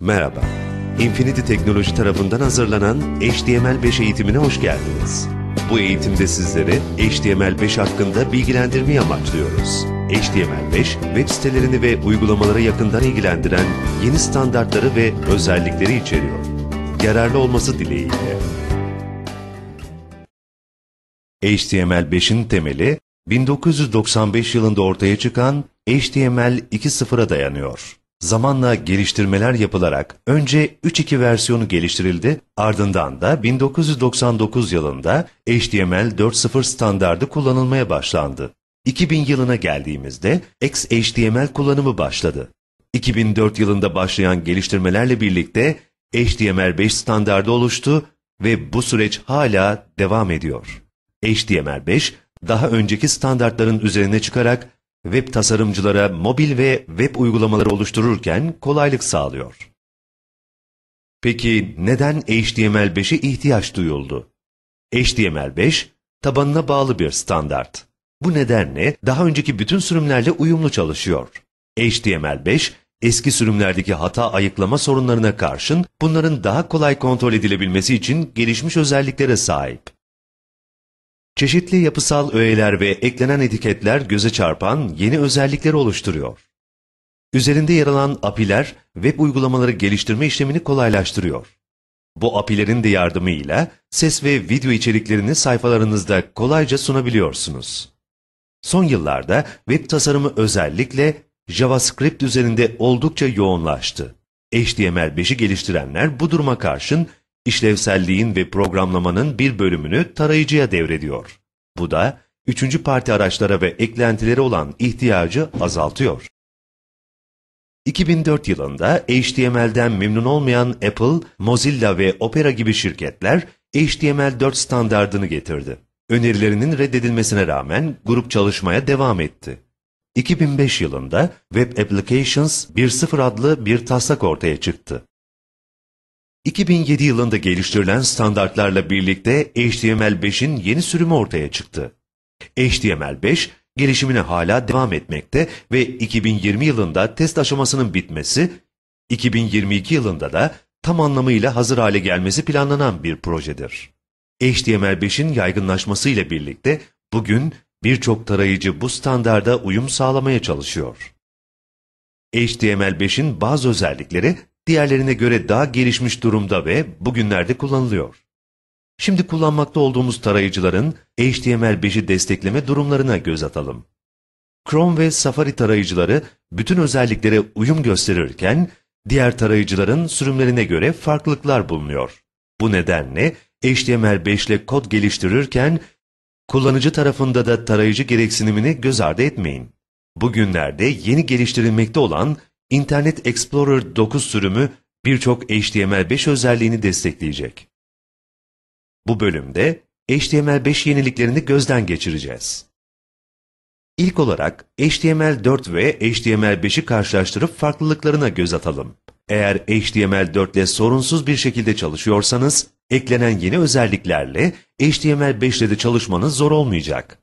Merhaba. Infinity Teknoloji tarafından hazırlanan HTML5 eğitimine hoş geldiniz. Bu eğitimde sizleri HTML5 hakkında bilgilendirmeyi amaçlıyoruz. HTML5, web sitelerini ve uygulamaları yakından ilgilendiren yeni standartları ve özellikleri içeriyor. Yararlı olması dileğiyle. HTML5'in temeli 1995 yılında ortaya çıkan HTML 2.0'a dayanıyor. Zamanla geliştirmeler yapılarak önce 3.2 versiyonu geliştirildi, ardından da 1999 yılında HTML 4.0 standardı kullanılmaya başlandı. 2000 yılına geldiğimizde XHTML kullanımı başladı. 2004 yılında başlayan geliştirmelerle birlikte HTML5 standardı oluştu ve bu süreç hala devam ediyor. HTML5 daha önceki standartların üzerine çıkarak web tasarımcılara mobil ve web uygulamaları oluştururken kolaylık sağlıyor. Peki neden HTML5'e ihtiyaç duyuldu? HTML5 tabanına bağlı bir standart. Bu nedenle daha önceki bütün sürümlerle uyumlu çalışıyor. HTML5 eski sürümlerdeki hata ayıklama sorunlarına karşın bunların daha kolay kontrol edilebilmesi için gelişmiş özelliklere sahip. Çeşitli yapısal öğeler ve eklenen etiketler göze çarpan yeni özellikleri oluşturuyor. Üzerinde yer alan API'ler web uygulamaları geliştirme işlemini kolaylaştırıyor. Bu API'lerin de yardımıyla ses ve video içeriklerini sayfalarınızda kolayca sunabiliyorsunuz. Son yıllarda web tasarımı özellikle JavaScript üzerinde oldukça yoğunlaştı. HTML5'i geliştirenler bu duruma karşın işlevselliğin ve programlamanın bir bölümünü tarayıcıya devrediyor. Bu da üçüncü parti araçlara ve eklentilere olan ihtiyacı azaltıyor. 2004 yılında HTML'den memnun olmayan Apple, Mozilla ve Opera gibi şirketler HTML4 standardını getirdi. Önerilerinin reddedilmesine rağmen grup çalışmaya devam etti. 2005 yılında Web Applications 1.0 adlı bir taslak ortaya çıktı. 2007 yılında geliştirilen standartlarla birlikte HTML5'in yeni sürümü ortaya çıktı. HTML5 gelişimine hala devam etmekte ve 2020 yılında test aşamasının bitmesi, 2022 yılında da tam anlamıyla hazır hale gelmesi planlanan bir projedir. HTML5'in yaygınlaşması ile birlikte bugün birçok tarayıcı bu standarda uyum sağlamaya çalışıyor. HTML5'in bazı özellikleri diğerlerine göre daha gelişmiş durumda ve bugünlerde kullanılıyor. Şimdi kullanmakta olduğumuz tarayıcıların HTML5'i destekleme durumlarına göz atalım. Chrome ve Safari tarayıcıları bütün özelliklere uyum gösterirken, diğer tarayıcıların sürümlerine göre farklılıklar bulunuyor. Bu nedenle HTML5 ile kod geliştirirken, kullanıcı tarafında da tarayıcı gereksinimini göz ardı etmeyin. Bugünlerde yeni geliştirilmekte olan Internet Explorer 9 sürümü birçok HTML5 özelliğini destekleyecek. Bu bölümde HTML5 yeniliklerini gözden geçireceğiz. İlk olarak HTML4 ve HTML5'i karşılaştırıp farklılıklarına göz atalım. Eğer HTML4 ile sorunsuz bir şekilde çalışıyorsanız, eklenen yeni özelliklerle HTML5 ile de çalışmanız zor olmayacak.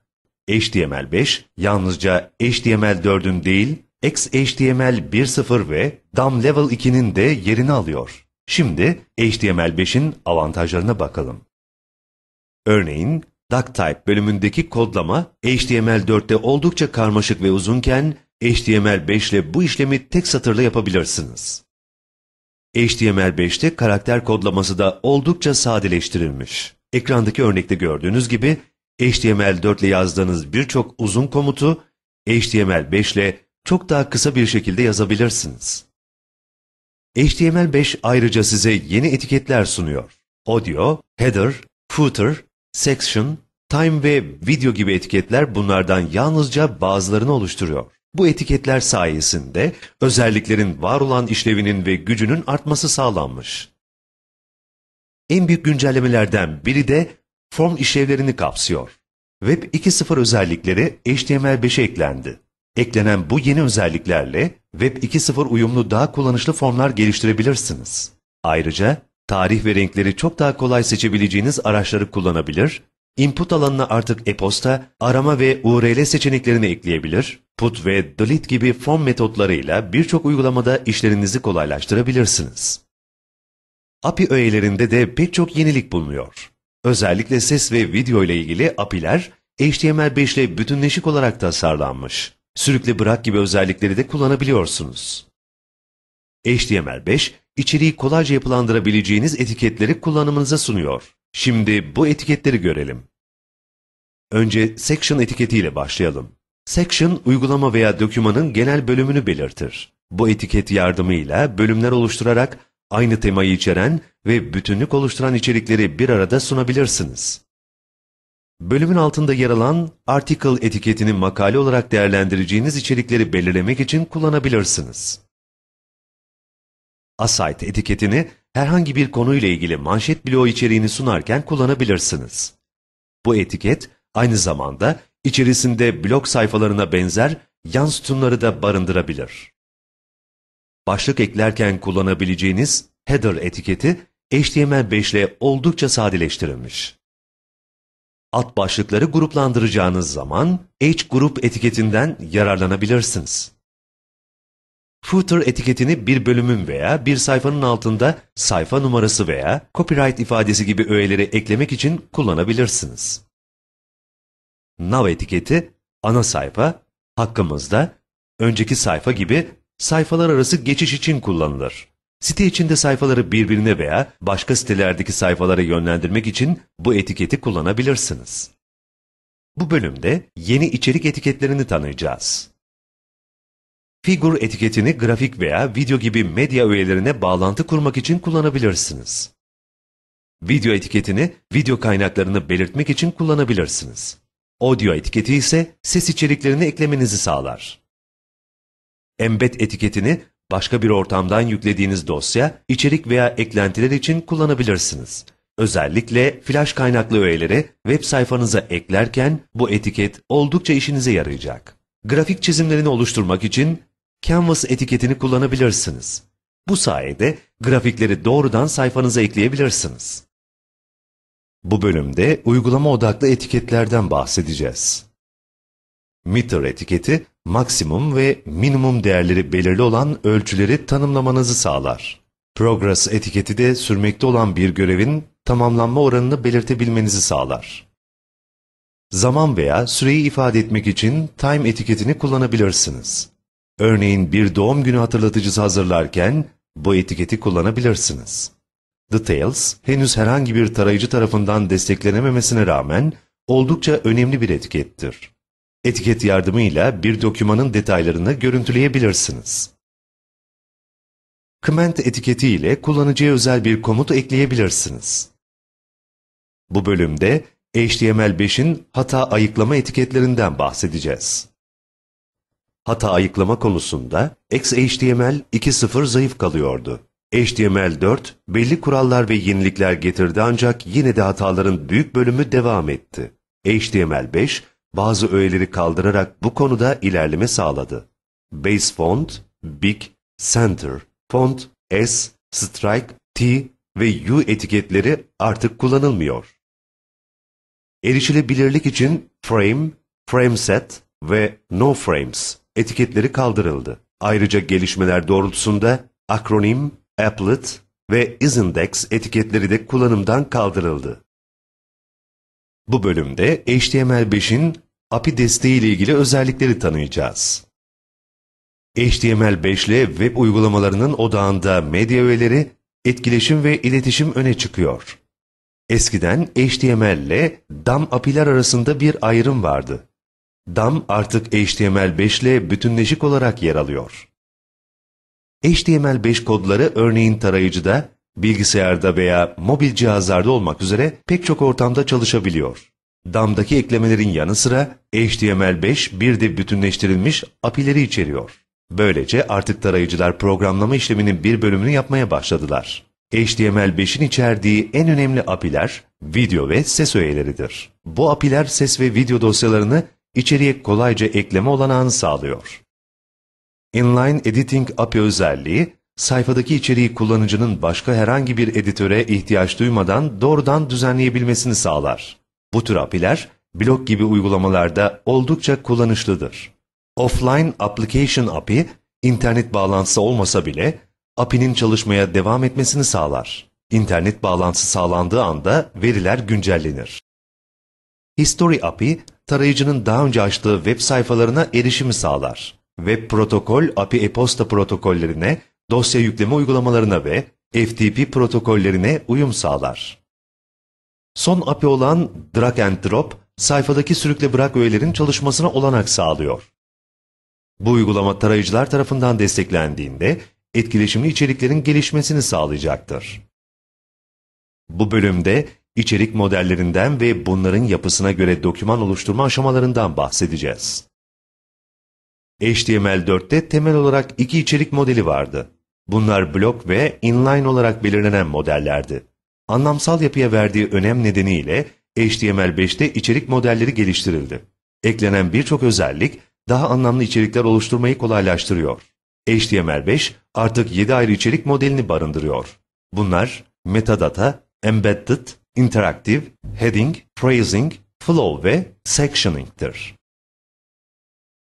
HTML5 yalnızca HTML4'ün değil, XHTML 1.0 ve DOM Level 2'nin de yerini alıyor. Şimdi HTML5'in avantajlarına bakalım. Örneğin, DuckType bölümündeki kodlama HTML4'te oldukça karmaşık ve uzunken HTML5 ile bu işlemi tek satırla yapabilirsiniz. HTML5'te karakter kodlaması da oldukça sadeleştirilmiş. Ekrandaki örnekte gördüğünüz gibi HTML4 ile yazdığınız birçok uzun komutu HTML5 ile çok daha kısa bir şekilde yazabilirsiniz. HTML5 ayrıca size yeni etiketler sunuyor. Audio, header, footer, section, time ve video gibi etiketler bunlardan yalnızca bazılarını oluşturuyor. Bu etiketler sayesinde özelliklerin var olan işlevinin ve gücünün artması sağlanmış. En büyük güncellemelerden biri de form işlevlerini kapsıyor. Web 2.0 özellikleri HTML5'e eklendi. Eklenen bu yeni özelliklerle Web 2.0 uyumlu daha kullanışlı formlar geliştirebilirsiniz. Ayrıca tarih ve renkleri çok daha kolay seçebileceğiniz araçları kullanabilir, input alanına artık e-posta, arama ve URL seçeneklerini ekleyebilir, put ve delete gibi form metotlarıyla birçok uygulamada işlerinizi kolaylaştırabilirsiniz. API öğelerinde de pek çok yenilik bulunuyor. Özellikle ses ve video ile ilgili API'ler HTML5 ile bütünleşik olarak tasarlanmış. Sürükle bırak gibi özellikleri de kullanabiliyorsunuz. HTML5, içeriği kolayca yapılandırabileceğiniz etiketleri kullanımınıza sunuyor. Şimdi bu etiketleri görelim. Önce section etiketiyle başlayalım. Section, uygulama veya dokümanın genel bölümünü belirtir. Bu etiket yardımıyla bölümler oluşturarak aynı temayı içeren ve bütünlük oluşturan içerikleri bir arada sunabilirsiniz. Bölümün altında yer alan article etiketini makale olarak değerlendireceğiniz içerikleri belirlemek için kullanabilirsiniz. Aside etiketini herhangi bir konuyla ilgili manşet bloğu içeriğini sunarken kullanabilirsiniz. Bu etiket aynı zamanda içerisinde blog sayfalarına benzer yan sütunları da barındırabilir. Başlık eklerken kullanabileceğiniz header etiketi HTML5 ile oldukça sadeleştirilmiş. Alt başlıkları gruplandıracağınız zaman H-Group etiketinden yararlanabilirsiniz. Footer etiketini bir bölümün veya bir sayfanın altında sayfa numarası veya copyright ifadesi gibi öğeleri eklemek için kullanabilirsiniz. Nav etiketi ana sayfa, hakkımızda, önceki sayfa gibi sayfalar arası geçiş için kullanılır. Site içinde sayfaları birbirine veya başka sitelerdeki sayfalara yönlendirmek için bu etiketi kullanabilirsiniz. Bu bölümde yeni içerik etiketlerini tanıyacağız. Figure etiketini grafik veya video gibi medya öğelerine bağlantı kurmak için kullanabilirsiniz. Video etiketini video kaynaklarını belirtmek için kullanabilirsiniz. Audio etiketi ise ses içeriklerini eklemenizi sağlar. Embed etiketini başka bir ortamdan yüklediğiniz dosya, içerik veya eklentiler için kullanabilirsiniz. Özellikle flash kaynaklı öğeleri web sayfanıza eklerken bu etiket oldukça işinize yarayacak. Grafik çizimlerini oluşturmak için Canvas etiketini kullanabilirsiniz. Bu sayede grafikleri doğrudan sayfanıza ekleyebilirsiniz. Bu bölümde uygulama odaklı etiketlerden bahsedeceğiz. Meter etiketi, maksimum ve minimum değerleri belirli olan ölçüleri tanımlamanızı sağlar. Progress etiketi de sürmekte olan bir görevin tamamlanma oranını belirtebilmenizi sağlar. Zaman veya süreyi ifade etmek için time etiketini kullanabilirsiniz. Örneğin bir doğum günü hatırlatıcısı hazırlarken bu etiketi kullanabilirsiniz. Details, henüz herhangi bir tarayıcı tarafından desteklenememesine rağmen oldukça önemli bir etikettir. Etiket yardımıyla bir dokümanın detaylarını görüntüleyebilirsiniz. Comment etiketi ile kullanıcıya özel bir komut ekleyebilirsiniz. Bu bölümde HTML5'in hata ayıklama etiketlerinden bahsedeceğiz. Hata ayıklama konusunda XHTML 2.0 zayıf kalıyordu. HTML4 belli kurallar ve yenilikler getirdi ancak yine de hataların büyük bölümü devam etti. HTML5 bazı öğeleri kaldırarak bu konuda ilerleme sağladı. Base font, Big, Center, Font, S, Strike, T ve U etiketleri artık kullanılmıyor. Erişilebilirlik için Frame, FrameSet ve No Frames etiketleri kaldırıldı. Ayrıca gelişmeler doğrultusunda akronim, applet ve isindex etiketleri de kullanımdan kaldırıldı. Bu bölümde HTML5'in API desteği ile ilgili özellikleri tanıyacağız. HTML5 ile web uygulamalarının odağında medya öğeleri, etkileşim ve iletişim öne çıkıyor. Eskiden HTML ile DAM API'ler arasında bir ayrım vardı. DAM artık HTML5 ile bütünleşik olarak yer alıyor. HTML5 kodları örneğin tarayıcıda, bilgisayarda veya mobil cihazlarda olmak üzere pek çok ortamda çalışabiliyor. DAM'daki eklemelerin yanı sıra HTML5 bir de bütünleştirilmiş API'leri içeriyor. Böylece artık tarayıcılar programlama işleminin bir bölümünü yapmaya başladılar. HTML5'in içerdiği en önemli API'ler video ve ses öğeleridir. Bu API'ler ses ve video dosyalarını içeriye kolayca ekleme olanağını sağlıyor. Inline Editing API özelliği, sayfadaki içeriği kullanıcının başka herhangi bir editöre ihtiyaç duymadan doğrudan düzenleyebilmesini sağlar. Bu tür API'ler, blog gibi uygulamalarda oldukça kullanışlıdır. Offline Application API, internet bağlantısı olmasa bile API'nin çalışmaya devam etmesini sağlar. İnternet bağlantısı sağlandığı anda veriler güncellenir. History API, tarayıcının daha önce açtığı web sayfalarına erişimi sağlar. Web protokol API e-posta protokollerine, dosya yükleme uygulamalarına ve FTP protokollerine uyum sağlar. Son API olan Drag and Drop, sayfadaki sürükle bırak öğelerin çalışmasına olanak sağlıyor. Bu uygulama tarayıcılar tarafından desteklendiğinde etkileşimli içeriklerin gelişmesini sağlayacaktır. Bu bölümde içerik modellerinden ve bunların yapısına göre doküman oluşturma aşamalarından bahsedeceğiz. HTML4'te temel olarak iki içerik modeli vardı. Bunlar blok ve inline olarak belirlenen modellerdi. Anlamsal yapıya verdiği önem nedeniyle HTML5'te içerik modelleri geliştirildi. Eklenen birçok özellik daha anlamlı içerikler oluşturmayı kolaylaştırıyor. HTML5 artık 7 ayrı içerik modelini barındırıyor. Bunlar metadata, embedded, interactive, heading, phrasing, flow ve sectioning'tir.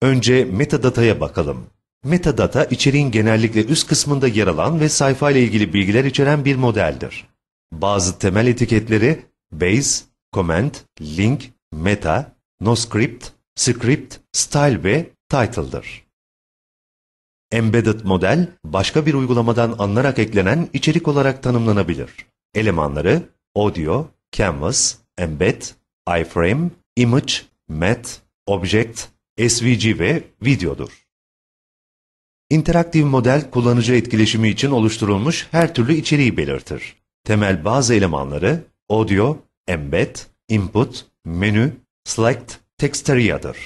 Önce metadata'ya bakalım. Metadata içeriğin genellikle üst kısmında yer alan ve sayfa ile ilgili bilgiler içeren bir modeldir. Bazı temel etiketleri base, comment, link, meta, noscript, script, style ve title'dır. Embedded model, başka bir uygulamadan alınarak eklenen içerik olarak tanımlanabilir. Elemanları audio, canvas, embed, iframe, image, mat, object, SVG ve videodur. İnteraktif model kullanıcı etkileşimi için oluşturulmuş her türlü içeriği belirtir. Temel bazı elemanları audio, embed, input, menü, select, text area'dır.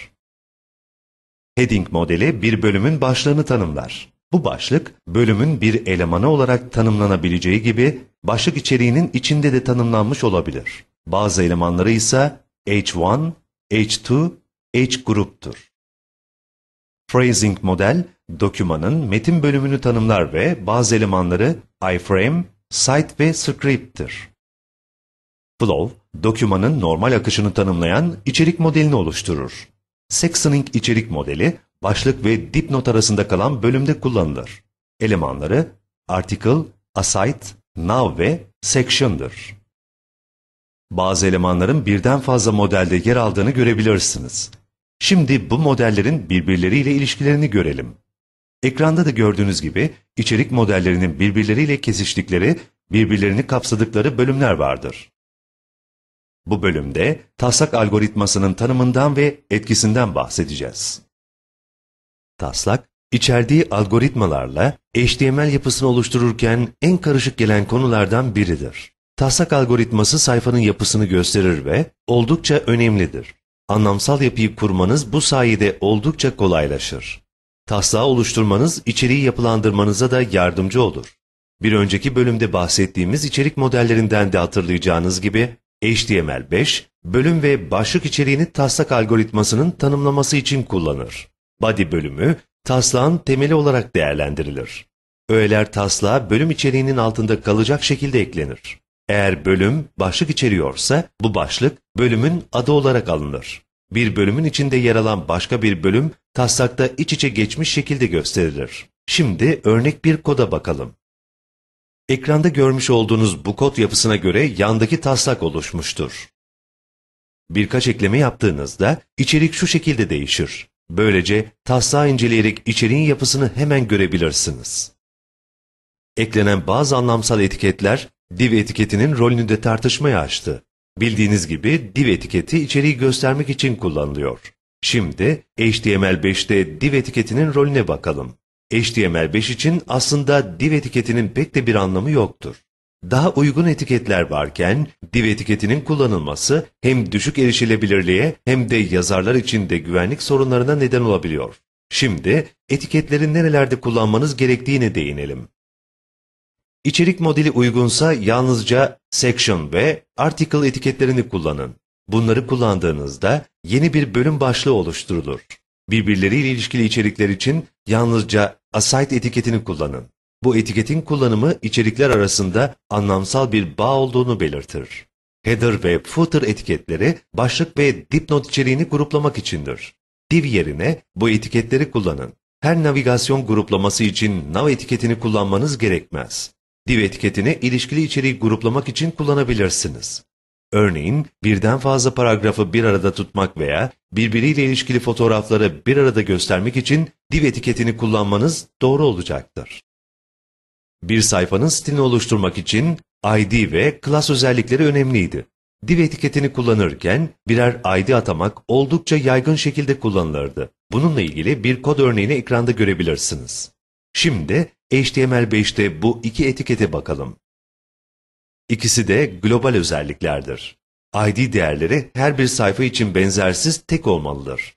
Heading modeli bir bölümün başlığını tanımlar. Bu başlık, bölümün bir elemanı olarak tanımlanabileceği gibi başlık içeriğinin içinde de tanımlanmış olabilir. Bazı elemanları ise H1, H2, H gruptur. Phrasing model, dokümanın metin bölümünü tanımlar ve bazı elemanları iframe, site ve script'tir. Flow, dokümanın normal akışını tanımlayan içerik modelini oluşturur. Sectioning içerik modeli, başlık ve dipnot arasında kalan bölümde kullanılır. Elemanları article, aside, now ve section'dır. Bazı elemanların birden fazla modelde yer aldığını görebilirsiniz. Şimdi bu modellerin birbirleriyle ilişkilerini görelim. Ekranda da gördüğünüz gibi içerik modellerinin birbirleriyle kesiştikleri, birbirlerini kapsadıkları bölümler vardır. Bu bölümde taslak algoritmasının tanımından ve etkisinden bahsedeceğiz. Taslak, içerdiği algoritmalarla HTML yapısını oluştururken en karışık gelen konulardan biridir. Taslak algoritması sayfanın yapısını gösterir ve oldukça önemlidir. Anlamsal yapıyı kurmanız bu sayede oldukça kolaylaşır. Taslağı oluşturmanız içeriği yapılandırmanıza da yardımcı olur. Bir önceki bölümde bahsettiğimiz içerik modellerinden de hatırlayacağınız gibi HTML5, bölüm ve başlık içeriğini taslak algoritmasının tanımlaması için kullanır. Body bölümü, taslağın temeli olarak değerlendirilir. Öğeler taslağa bölüm içeriğinin altında kalacak şekilde eklenir. Eğer bölüm başlık içeriyorsa bu başlık bölümün adı olarak alınır. Bir bölümün içinde yer alan başka bir bölüm taslakta iç içe geçmiş şekilde gösterilir. Şimdi örnek bir koda bakalım. Ekranda görmüş olduğunuz bu kod yapısına göre yandaki taslak oluşmuştur. Birkaç ekleme yaptığınızda içerik şu şekilde değişir. Böylece taslağı inceleyerek içeriğin yapısını hemen görebilirsiniz. Eklenen bazı anlamsal etiketler div etiketinin rolünü de tartışmaya açtı. Bildiğiniz gibi div etiketi içeriği göstermek için kullanılıyor. Şimdi HTML5'te div etiketinin rolüne bakalım. HTML5 için aslında div etiketinin pek de bir anlamı yoktur. Daha uygun etiketler varken div etiketinin kullanılması hem düşük erişilebilirliğe hem de yazarlar için de güvenlik sorunlarına neden olabiliyor. Şimdi etiketleri nerelerde kullanmanız gerektiğine değinelim. İçerik modeli uygunsa yalnızca section ve article etiketlerini kullanın. Bunları kullandığınızda yeni bir bölüm başlığı oluşturulur. Birbirleriyle ilişkili içerikler için yalnızca aside etiketini kullanın. Bu etiketin kullanımı içerikler arasında anlamsal bir bağ olduğunu belirtir. Header ve footer etiketleri başlık ve dipnot içeriğini gruplamak içindir. Div yerine bu etiketleri kullanın. Her navigasyon gruplaması için nav etiketini kullanmanız gerekmez. Div etiketini ilişkili içeriği gruplamak için kullanabilirsiniz. Örneğin birden fazla paragrafı bir arada tutmak veya birbiriyle ilişkili fotoğrafları bir arada göstermek için div etiketini kullanmanız doğru olacaktır. Bir sayfanın stilini oluşturmak için ID ve class özellikleri önemliydi. Div etiketini kullanırken birer ID atamak oldukça yaygın şekilde kullanılırdı. Bununla ilgili bir kod örneğini ekranda görebilirsiniz. Şimdi HTML5'te bu iki etikete bakalım. İkisi de global özelliklerdir. ID değerleri her bir sayfa için benzersiz tek olmalıdır.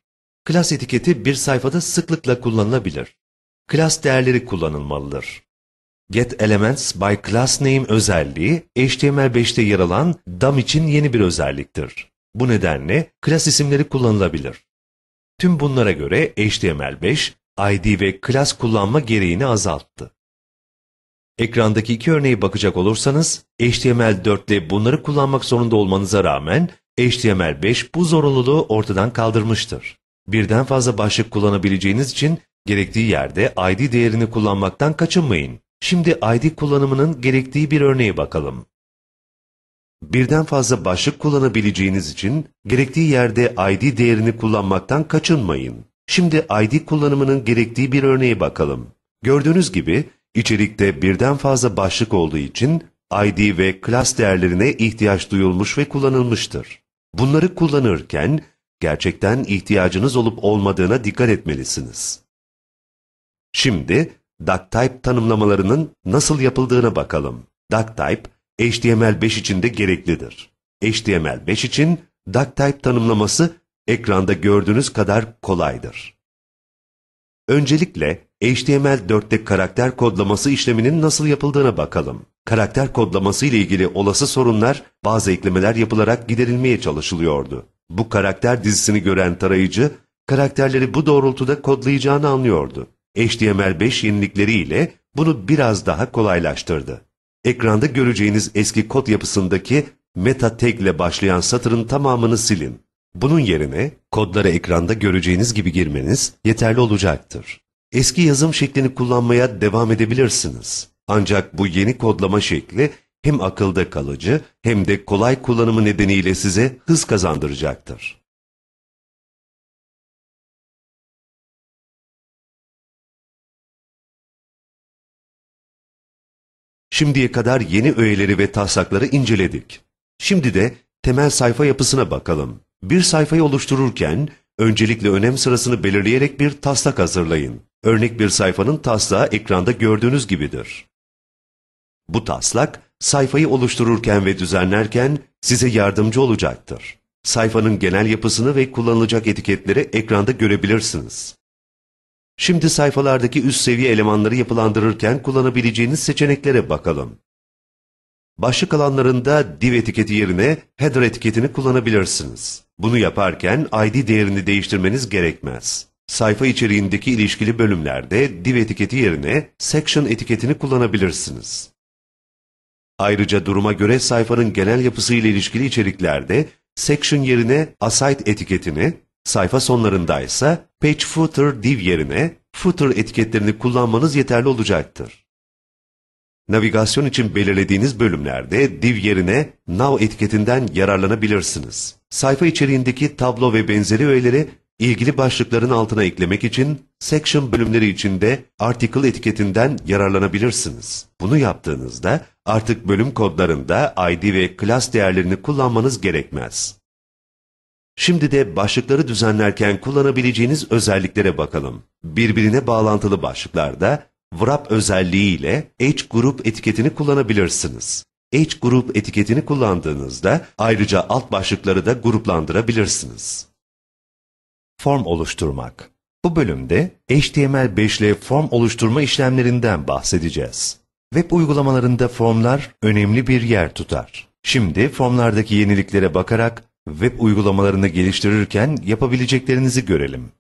Class etiketi bir sayfada sıklıkla kullanılabilir. Class değerleri kullanılmalıdır. GetElements by Class Name özelliği HTML5'te yer alan DOM için yeni bir özelliktir. Bu nedenle class isimleri kullanılabilir. Tüm bunlara göre HTML5, ID ve class kullanma gereğini azalttı. Ekrandaki iki örneğe bakacak olursanız, HTML4 ile bunları kullanmak zorunda olmanıza rağmen, HTML5 bu zorunluluğu ortadan kaldırmıştır. Birden fazla başlık kullanabileceğiniz için gerektiği yerde ID değerini kullanmaktan kaçınmayın. Şimdi ID kullanımının gerektiği bir örneğe bakalım. Birden fazla başlık kullanabileceğiniz için gerektiği yerde ID değerini kullanmaktan kaçınmayın. Şimdi ID kullanımının gerektiği bir örneğe bakalım. Gördüğünüz gibi içerikte birden fazla başlık olduğu için ID ve class değerlerine ihtiyaç duyulmuş ve kullanılmıştır. Bunları kullanırken gerçekten ihtiyacınız olup olmadığına dikkat etmelisiniz. Şimdi DuckType tanımlamalarının nasıl yapıldığına bakalım. DuckType, HTML5 için de gereklidir. HTML5 için DuckType tanımlaması ekranda gördüğünüz kadar kolaydır. Öncelikle HTML4'te karakter kodlaması işleminin nasıl yapıldığına bakalım. Karakter kodlaması ile ilgili olası sorunlar bazı eklemeler yapılarak giderilmeye çalışılıyordu. Bu karakter dizisini gören tarayıcı, karakterleri bu doğrultuda kodlayacağını anlıyordu. HTML5 yenilikleriyle bunu biraz daha kolaylaştırdı. Ekranda göreceğiniz eski kod yapısındaki meta tag ile başlayan satırın tamamını silin. Bunun yerine kodları ekranda göreceğiniz gibi girmeniz yeterli olacaktır. Eski yazım şeklini kullanmaya devam edebilirsiniz. Ancak bu yeni kodlama şekli hem akılda kalıcı hem de kolay kullanımı nedeniyle size hız kazandıracaktır. Şimdiye kadar yeni öğeleri ve taslakları inceledik. Şimdi de temel sayfa yapısına bakalım. Bir sayfayı oluştururken öncelikle önem sırasını belirleyerek bir taslak hazırlayın. Örnek bir sayfanın taslağı ekranda gördüğünüz gibidir. Bu taslak sayfayı oluştururken ve düzenlerken size yardımcı olacaktır. Sayfanın genel yapısını ve kullanılacak etiketleri ekranda görebilirsiniz. Şimdi sayfalardaki üst seviye elemanları yapılandırırken kullanabileceğiniz seçeneklere bakalım. Başlık alanlarında div etiketi yerine header etiketini kullanabilirsiniz. Bunu yaparken ID değerini değiştirmeniz gerekmez. Sayfa içeriğindeki ilişkili bölümlerde div etiketi yerine section etiketini kullanabilirsiniz. Ayrıca duruma göre sayfanın genel yapısı ile ilişkili içeriklerde section yerine aside etiketini, sayfa sonlarında ise page footer div yerine footer etiketlerini kullanmanız yeterli olacaktır. Navigasyon için belirlediğiniz bölümlerde div yerine now etiketinden yararlanabilirsiniz. Sayfa içeriğindeki tablo ve benzeri öğeleri ilgili başlıkların altına eklemek için section bölümleri içinde article etiketinden yararlanabilirsiniz. Bunu yaptığınızda artık bölüm kodlarında ID ve class değerlerini kullanmanız gerekmez. Şimdi de başlıkları düzenlerken kullanabileceğiniz özelliklere bakalım. Birbirine bağlantılı başlıklarda wrap özelliği ile H group etiketini kullanabilirsiniz. H group etiketini kullandığınızda ayrıca alt başlıkları da gruplandırabilirsiniz. Form oluşturmak. Bu bölümde HTML5 ile form oluşturma işlemlerinden bahsedeceğiz. Web uygulamalarında formlar önemli bir yer tutar. Şimdi formlardaki yeniliklere bakarak web uygulamalarını geliştirirken yapabileceklerinizi görelim.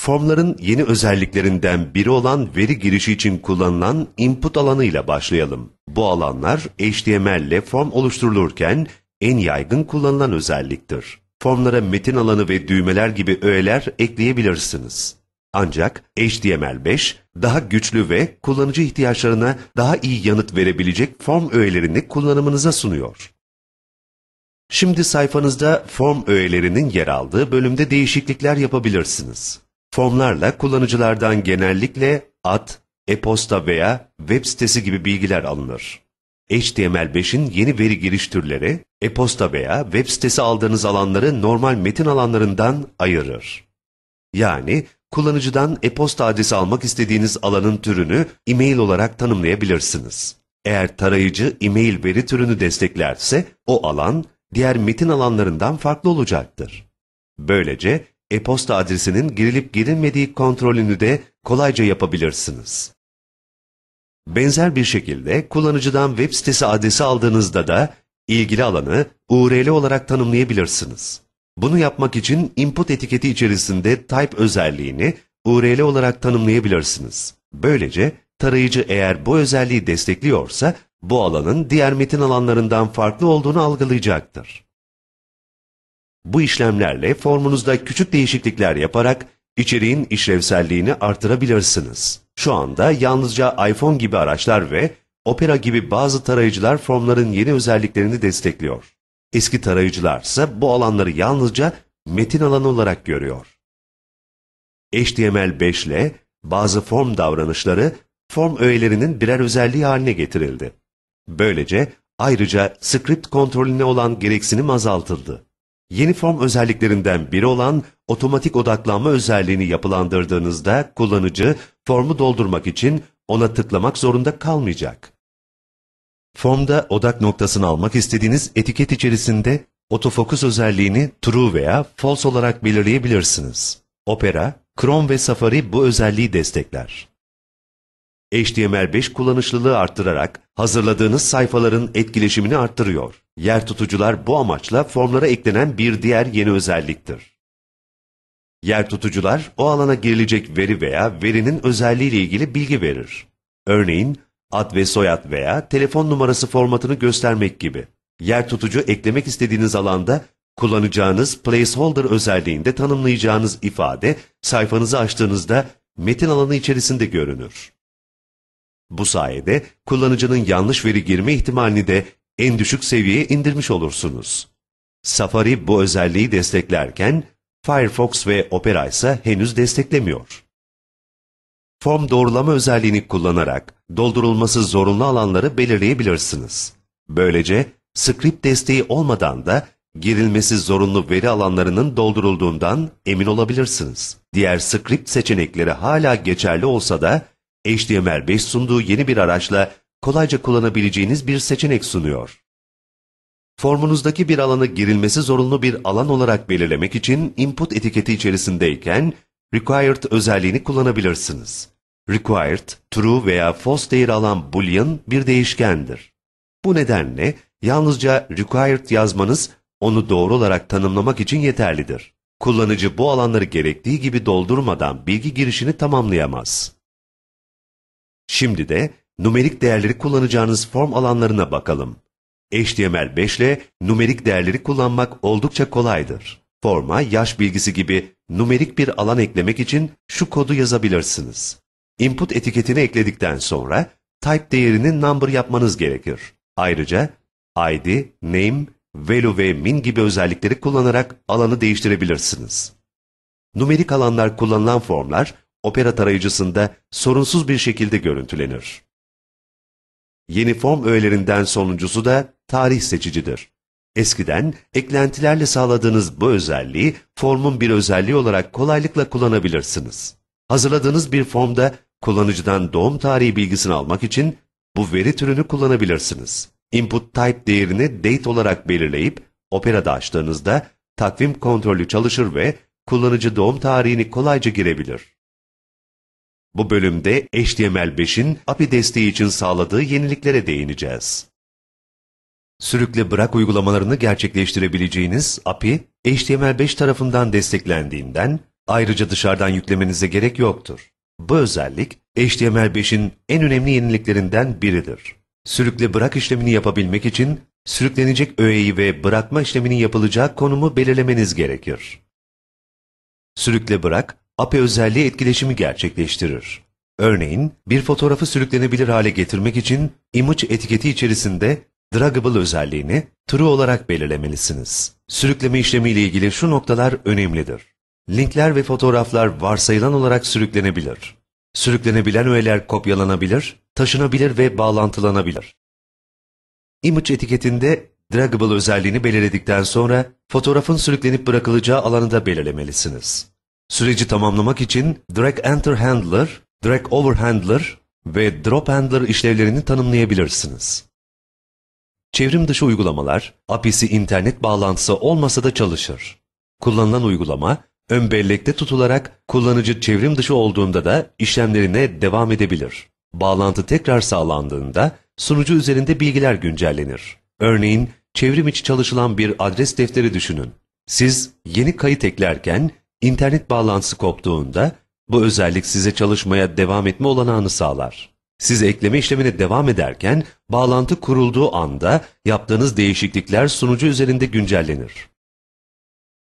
Formların yeni özelliklerinden biri olan veri girişi için kullanılan input alanıyla başlayalım. Bu alanlar HTML ile form oluşturulurken en yaygın kullanılan özelliktir. formlara metin alanı ve düğmeler gibi öğeler ekleyebilirsiniz. Ancak HTML5 daha güçlü ve kullanıcı ihtiyaçlarına daha iyi yanıt verebilecek form öğelerini kullanımınıza sunuyor. Şimdi sayfanızda form öğelerinin yer aldığı bölümde değişiklikler yapabilirsiniz. Formlarla kullanıcılardan genellikle ad, e-posta veya web sitesi gibi bilgiler alınır. HTML5'in yeni veri giriş türleri, e-posta veya web sitesi aldığınız alanları normal metin alanlarından ayırır. Yani kullanıcıdan e-posta adresi almak istediğiniz alanın türünü e-mail olarak tanımlayabilirsiniz. Eğer tarayıcı e-mail veri türünü desteklerse o alan diğer metin alanlarından farklı olacaktır. Böylece e-posta adresinin girilip girilmediği kontrolünü de kolayca yapabilirsiniz. Benzer bir şekilde kullanıcıdan web sitesi adresi aldığınızda da ilgili alanı URL olarak tanımlayabilirsiniz. Bunu yapmak için input etiketi içerisinde type özelliğini URL olarak tanımlayabilirsiniz. Böylece tarayıcı eğer bu özelliği destekliyorsa bu alanın diğer metin alanlarından farklı olduğunu algılayacaktır. Bu işlemlerle formunuzda küçük değişiklikler yaparak içeriğin işlevselliğini artırabilirsiniz. Şu anda yalnızca iPhone gibi araçlar ve Opera gibi bazı tarayıcılar formların yeni özelliklerini destekliyor. Eski tarayıcılar ise bu alanları yalnızca metin alanı olarak görüyor. HTML5 ile bazı form davranışları form öğelerinin birer özelliği haline getirildi. Böylece ayrıca script kontrolüne olan gereksinim azaltıldı. Yeni form özelliklerinden biri olan otomatik odaklanma özelliğini yapılandırdığınızda kullanıcı formu doldurmak için ona tıklamak zorunda kalmayacak. Formda odak noktasını almak istediğiniz etiket içerisinde otofokus özelliğini true veya false olarak belirleyebilirsiniz. Opera, Chrome ve Safari bu özelliği destekler. HTML5 kullanışlılığı arttırarak hazırladığınız sayfaların etkileşimini arttırıyor. Yer tutucular bu amaçla formlara eklenen bir diğer yeni özelliktir. Yer tutucular o alana girilecek veri veya verinin özelliği ile ilgili bilgi verir. Örneğin ad ve soyad veya telefon numarası formatını göstermek gibi. Yer tutucu eklemek istediğiniz alanda kullanacağınız placeholder özelliğinde tanımlayacağınız ifade sayfanızı açtığınızda metin alanı içerisinde görünür. Bu sayede kullanıcının yanlış veri girme ihtimalini de en düşük seviyeye indirmiş olursunuz. Safari bu özelliği desteklerken Firefox ve Opera ise henüz desteklemiyor. Form doğrulama özelliğini kullanarak doldurulması zorunlu alanları belirleyebilirsiniz. Böylece script desteği olmadan da girilmesi zorunlu veri alanlarının doldurulduğundan emin olabilirsiniz. Diğer script seçenekleri hala geçerli olsa da HTML5 sunduğu yeni bir araçla kolayca kullanabileceğiniz bir seçenek sunuyor. Formunuzdaki bir alanı girilmesi zorunlu bir alan olarak belirlemek için input etiketi içerisindeyken required özelliğini kullanabilirsiniz. Required, true veya false değeri alan boolean bir değişkendir. Bu nedenle yalnızca required yazmanız onu doğru olarak tanımlamak için yeterlidir. Kullanıcı bu alanları gerektiği gibi doldurmadan bilgi girişini tamamlayamaz. Şimdi de numerik değerleri kullanacağınız form alanlarına bakalım. HTML5 ile numerik değerleri kullanmak oldukça kolaydır. Forma yaş bilgisi gibi numerik bir alan eklemek için şu kodu yazabilirsiniz. Input etiketini ekledikten sonra type değerini number yapmanız gerekir. Ayrıca id, name, value ve min gibi özellikleri kullanarak alanı değiştirebilirsiniz. Numerik alanlar kullanılan formlar Opera tarayıcısında sorunsuz bir şekilde görüntülenir. Yeni form öğelerinden sonuncusu da tarih seçicidir. Eskiden eklentilerle sağladığınız bu özelliği formun bir özelliği olarak kolaylıkla kullanabilirsiniz. Hazırladığınız bir formda kullanıcıdan doğum tarihi bilgisini almak için bu veri türünü kullanabilirsiniz. Input type değerini date olarak belirleyip Opera'da açtığınızda takvim kontrolü çalışır ve kullanıcı doğum tarihini kolayca girebilir. Bu bölümde HTML5'in API desteği için sağladığı yeniliklere değineceğiz. Sürükle bırak uygulamalarını gerçekleştirebileceğiniz API, HTML5 tarafından desteklendiğinden ayrıca dışarıdan yüklemenize gerek yoktur. Bu özellik HTML5'in en önemli yeniliklerinden biridir. Sürükle bırak işlemini yapabilmek için sürüklenecek öğeyi ve bırakma işleminin yapılacağı konumu belirlemeniz gerekir. Sürükle bırak, API özelliği etkileşimi gerçekleştirir. Örneğin, bir fotoğrafı sürüklenebilir hale getirmek için image etiketi içerisinde draggable özelliğini true olarak belirlemelisiniz. Sürükleme işlemi ile ilgili şu noktalar önemlidir. Linkler ve fotoğraflar varsayılan olarak sürüklenebilir. Sürüklenebilen öğeler kopyalanabilir, taşınabilir ve bağlantılanabilir. Image etiketinde draggable özelliğini belirledikten sonra fotoğrafın sürüklenip bırakılacağı alanı da belirlemelisiniz. Süreci tamamlamak için drag enter handler, drag over handler ve drop handler işlevlerini tanımlayabilirsiniz. Çevrim dışı uygulamalar, API'si internet bağlantısı olmasa da çalışır. Kullanılan uygulama, ön bellekte tutularak kullanıcı çevrim dışı olduğunda da işlemlerine devam edebilir. Bağlantı tekrar sağlandığında sunucu üzerinde bilgiler güncellenir. Örneğin çevrim içi çalışılan bir adres defteri düşünün. Siz yeni kayıt eklerken internet bağlantısı koptuğunda bu özellik size çalışmaya devam etme olanağını sağlar. Siz ekleme işlemine devam ederken bağlantı kurulduğu anda yaptığınız değişiklikler sunucu üzerinde güncellenir.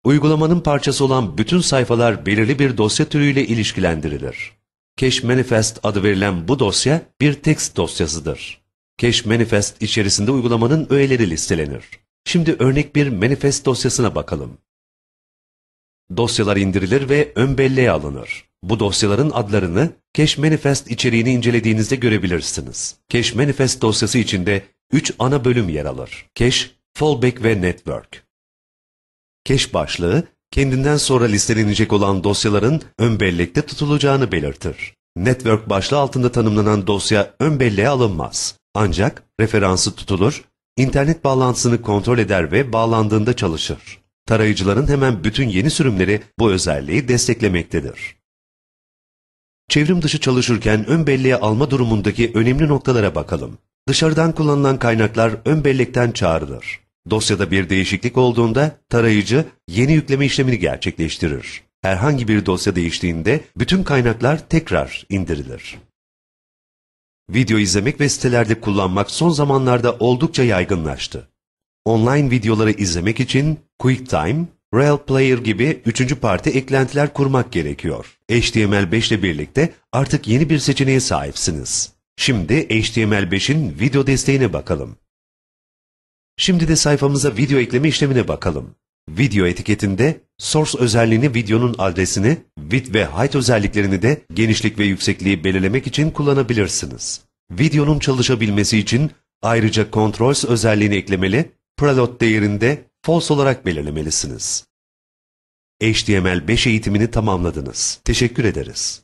Uygulamanın parçası olan bütün sayfalar belirli bir dosya türüyle ilişkilendirilir. Cache Manifest adı verilen bu dosya bir text dosyasıdır. Cache Manifest içerisinde uygulamanın öğeleri listelenir. Şimdi örnek bir manifest dosyasına bakalım. Dosyalar indirilir ve ön belleğe alınır. Bu dosyaların adlarını Cache Manifest içeriğini incelediğinizde görebilirsiniz. Cache Manifest dosyası içinde 3 ana bölüm yer alır. Cache, Fallback ve Network. Cache başlığı, kendinden sonra listelenecek olan dosyaların ön bellekte tutulacağını belirtir. Network başlığı altında tanımlanan dosya ön belleğe alınmaz. Ancak referansı tutulur, internet bağlantısını kontrol eder ve bağlandığında çalışır. Tarayıcıların hemen bütün yeni sürümleri bu özelliği desteklemektedir. Çevrim dışı çalışırken ön belleğe alma durumundaki önemli noktalara bakalım. Dışarıdan kullanılan kaynaklar ön bellekten çağrılır. Dosyada bir değişiklik olduğunda tarayıcı yeni yükleme işlemini gerçekleştirir. Herhangi bir dosya değiştiğinde bütün kaynaklar tekrar indirilir. Video izlemek ve sitelerde kullanmak son zamanlarda oldukça yaygınlaştı. Online videoları izlemek için QuickTime, Real Player gibi üçüncü parti eklentiler kurmak gerekiyor. HTML5 ile birlikte artık yeni bir seçeneğe sahipsiniz. Şimdi HTML5'in video desteğine bakalım. Şimdi de sayfamıza video ekleme işlemine bakalım. Video etiketinde source özelliğini videonun adresini, width ve height özelliklerini de genişlik ve yüksekliği belirlemek için kullanabilirsiniz. Videonun çalışabilmesi için ayrıca controls özelliğini eklemeli, preload değerinde false olarak belirlemelisiniz. HTML5 eğitimini tamamladınız. Teşekkür ederiz.